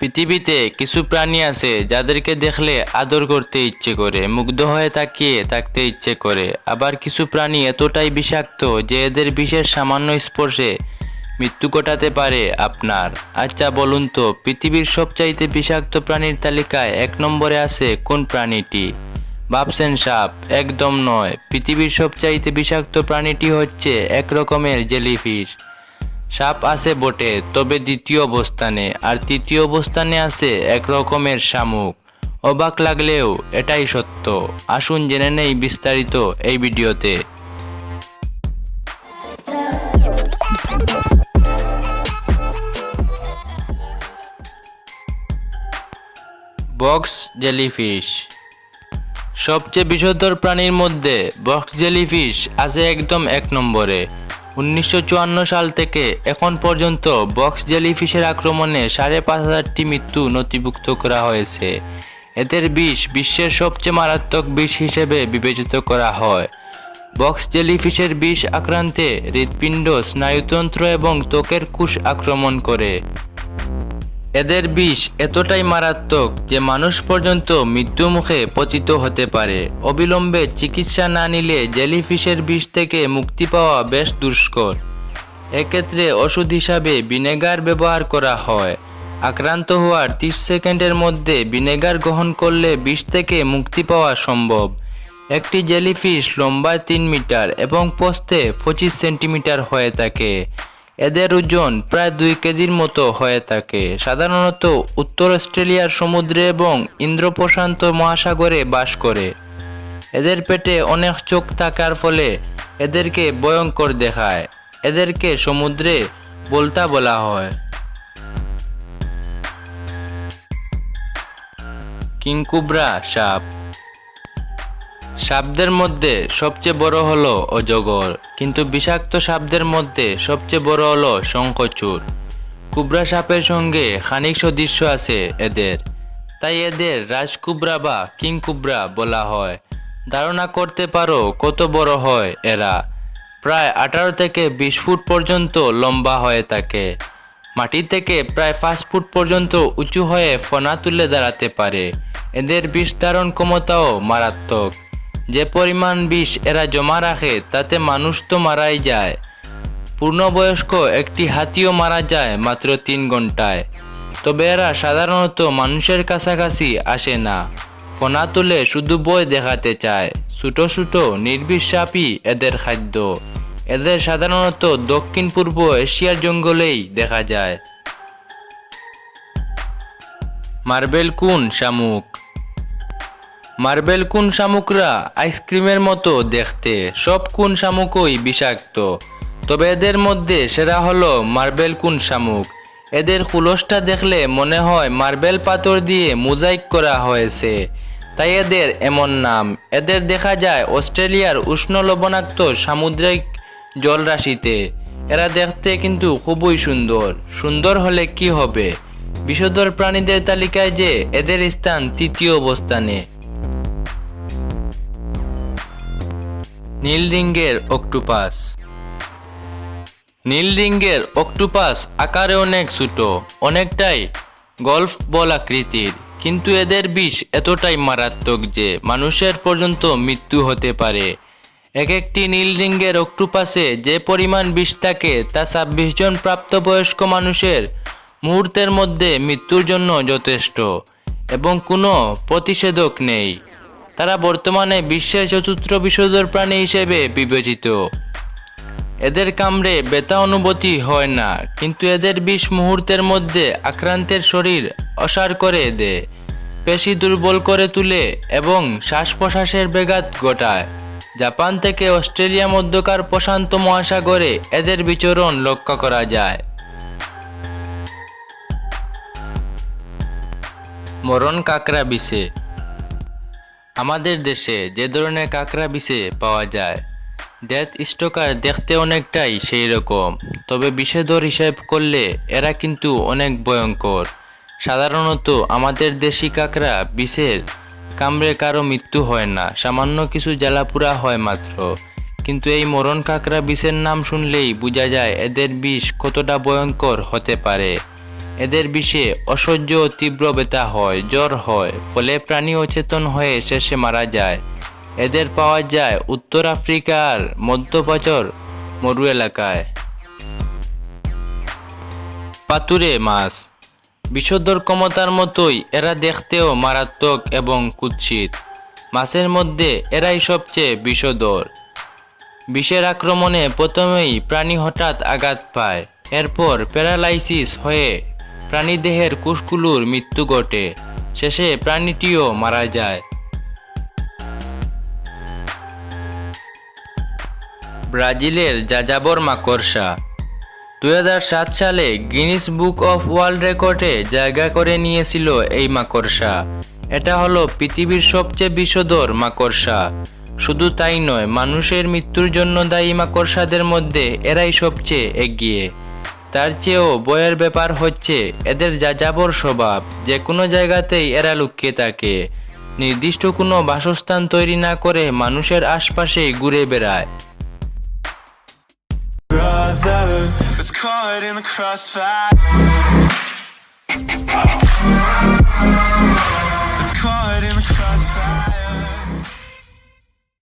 পৃথিবীতে কিছু প্রাণী আছে যাদেরকে দেখলে আদর করতে ইচ্ছে করে, মুগ্ধ হয়ে তাকিয়ে থাকতে ইচ্ছে করে। আবার কিছু প্রাণী এতটাই বিষাক্ত যে এদের বিশেষ সামান্য স্পর্শে মৃত্যু ঘটাতে পারে আপনার। আচ্ছা বলুন তো, পৃথিবীর সবচাইতে বিষাক্ত প্রাণীর তালিকায় এক নম্বরে আছে কোন প্রাণীটি? ভাবছেন সাপ? একদম নয়। পৃথিবীর সবচাইতে বিষাক্ত প্রাণীটি হচ্ছে এক রকমের জেলিফিশ। সাপ আছে বটে, তবে দ্বিতীয় অবস্থানে, আর তৃতীয় অবস্থানে আছে এক রকমের শামুক। অবাক লাগলেও এটাই সত্য। আসুন জেনে নেই বিস্তারিত এই ভিডিওতে। Box jellyfish. সবচেয়ে বিষধর প্রাণীর মধ্যে বক্স জেলিফিশ আছে একদম এক নম্বরে। উনিশশো চুয়ান্ন সাল থেকে এখন পর্যন্ত বক্স জেলিফিশের আক্রমণে সাড়ে পাঁচ হাজারটি মৃত্যু নথিভুক্ত করা হয়েছে। এদের বিষ বিশ্বের সবচেয়ে মারাত্মক বিষ হিসেবে বিবেচিত করা হয়। বক্স জেলিফিশের বিষ আক্রান্তে হৃৎপিণ্ড, স্নায়ুতন্ত্র এবং ত্বকের কুশ আক্রমণ করে। এদের বিষ এতটাই মারাত্মক যে মানুষ পর্যন্ত মৃত্যু মুখে পতিত হতে পারে। অবিলম্বে চিকিৎসা না নিলে জেলিফিশের বিষ থেকে মুক্তি পাওয়া বেশ দুষ্কর। এক্ষেত্রে ওষুধ হিসাবে ভিনেগার ব্যবহার করা হয়। আক্রান্ত হওয়ার তিরিশ সেকেন্ডের মধ্যে ভিনেগার গ্রহণ করলে বিষ থেকে মুক্তি পাওয়া সম্ভব। একটি জেলিফিশ লম্বায় তিন মিটার এবং পোস্তে পঁচিশ সেন্টিমিটার হয়ে থাকে। এদের ওজন প্রায় দুই কেজির মতো হয়ে থাকে। সাধারণত উত্তর অস্ট্রেলিয়ার সমুদ্রে এবং ইন্দ্র প্রশান্ত মহাসাগরে বাস করে। এদের পেটে অনেক চোখ থাকার ফলে এদেরকে ভয়ঙ্কর দেখায়। এদেরকে সমুদ্রে বলতা বলা হয়। কিংকুবরা সাপ। সাপদের মধ্যে সবচেয়ে বড় হলো অজগর, কিন্তু বিষাক্ত সাপদের মধ্যে সবচেয়ে বড় হলো শঙ্খচূড় কুবরা সাপের সঙ্গে খানিক সদৃশ্য আছে এদের। তাই এদের রাজকুবরা বা কিংকুবরা বলা হয়। ধারণা করতে পারো কত বড় হয় এরা। প্রায় আঠারো থেকে বিশ ফুট পর্যন্ত লম্বা হয়ে থাকে। মাটি থেকে প্রায় পাঁচ ফুট পর্যন্ত উঁচু হয়ে ফনা তুলে দাঁড়াতে পারে। এদের বিষ ধারণ ক্ষমতাও মারাত্মক। যে পরিমাণ বিষ এরা জমা রাখে, তাতে মানুষ তো মারাই যায়। পূর্ণবয়স্ক একটি হাতিও মারা যায় মাত্র তিন ঘন্টায় তবে এরা সাধারণত মানুষের কাছাকাছি আসে না। ফোনা তুলে শুধু বই দেখাতে চায়। ছোটো ছোটো নির্বিষ এদের খাদ্য। এদের সাধারণত দক্ষিণ পূর্ব এশিয়ার জঙ্গলেই দেখা যায়। মার্বেল কুন শামুক? মার্বেল কুন শামুকরা আইসক্রিমের মতো দেখতে? সব কোন শামুকই বিষাক্ত? তবে এদের মধ্যে সেরা হলো মার্বেল কোন শামুক। এদের খুলসটা দেখলে মনে হয় মার্বেল পাথর দিয়ে মোজাইক করা হয়েছে। তাই এদের এমন নাম। এদের দেখা যায় অস্ট্রেলিয়ার উষ্ণ লবণাক্ত সামুদ্রিক জলরাশিতে। এরা দেখতে কিন্তু খুবই সুন্দর। সুন্দর হলে কি হবে? বিষধর প্রাণীদের তালিকায় যে এদের স্থান তৃতীয় অবস্থানে। নীল রিঙ্গের অক্টোপাস। নীল রিঙ্গের অক্টোপাস আকারে অনেক ছোট, অনেকটাই গল্ফ বল আকৃতির, কিন্তু এদের বিষ এতটাই মারাত্মক যে মানুষের পর্যন্ত মৃত্যু হতে পারে। এক একটি নীল রিঙ্গের অক্টোপাসে যে পরিমাণ বিষ থাকে তা ছাব্বিশ জন প্রাপ্তবয়স্ক মানুষের মুহূর্তের মধ্যে মৃত্যুর জন্য যথেষ্ট, এবং কোনো প্রতিষেধক নেই। তারা বর্তমানে বিশ্বের চতুর্থ বিষধর প্রাণী হিসেবে বিবেচিত। এদের কামড়ে ব্যথা অনুভূতি হয় না, কিন্তু এদের বিষ মুহূর্তের মধ্যে আক্রান্তের শরীর অসার করে দেয়, পেশি দুর্বল করে তুলে এবং শ্বাস প্রশ্বাসের ব্যাঘাত ঘটায়। জাপান থেকে অস্ট্রেলিয়া মধ্যকার প্রশান্ত মহাসাগরে এদের বিচরণ লক্ষ্য করা যায়। মরণ কাকড়া বিষে। আমাদের দেশে যে ধরনের কাঁকড়া বিষে পাওয়া যায় ডেথ স্টোকার দেখতে অনেকটাই সেই রকম। তবে বিষেধর হিসাব করলে এরা কিন্তু অনেক ভয়ঙ্কর। সাধারণত আমাদের দেশি কাঁকড়া বিষের কামড়ে কারও মৃত্যু হয় না, সামান্য কিছু জ্বালাপুরা হয় মাত্র। কিন্তু এই মরণ কাঁকড়া বিষের নাম শুনলেই বোঝা যায় এদের বিষ কতটা ভয়ঙ্কর হতে পারে। এদের বিষে অসহ্য তীব্র ব্যথা হয়, জ্বর হয়, ফলে প্রাণী অচেতন হয়ে শেষে মারা যায়। এদের পাওয়া যায় উত্তর আফ্রিকার মধ্যপ্রাচ্যর মরু এলাকায়। পাতুরে মাছ। বিষধর ক্ষমতার মতোই এরা দেখতেও মারাত্মক এবং কুৎসিত। মাছের মধ্যে এরাই সবচেয়ে বিষধর। বিষের আক্রমণে প্রথমেই প্রাণী হঠাৎ আঘাত পায়, এরপর প্যারালাইসিস হয়ে প্রাণীদেহের কুশকুলুর মৃত্যু ঘটে। শেষে প্রাণীটিও মারা যায়। ব্রাজিলের যাযাবর মাকড়সা। দুই হাজার সাত সালে গিনিস বুক অফ ওয়ার্ল্ড রেকর্ডে জায়গা করে নিয়েছিল এই মাকড়সা। এটা হলো পৃথিবীর সবচেয়ে বিষধর মাকড়সা। শুধু তাই নয়, মানুষের মৃত্যুর জন্য দায়ী মাকড়সাদের মধ্যে এরাই সবচেয়ে এগিয়ে। তার চেয়েও বইয়ের ব্যাপার হচ্ছে, এদের যা যাবর স্বভাব, যে কোনো জায়গাতেই এরা লুকিয়ে থাকে। নির্দিষ্ট কোনো বাসস্থান তৈরি না করে মানুষের আশপাশেই ঘুরে বেড়ায়। Brother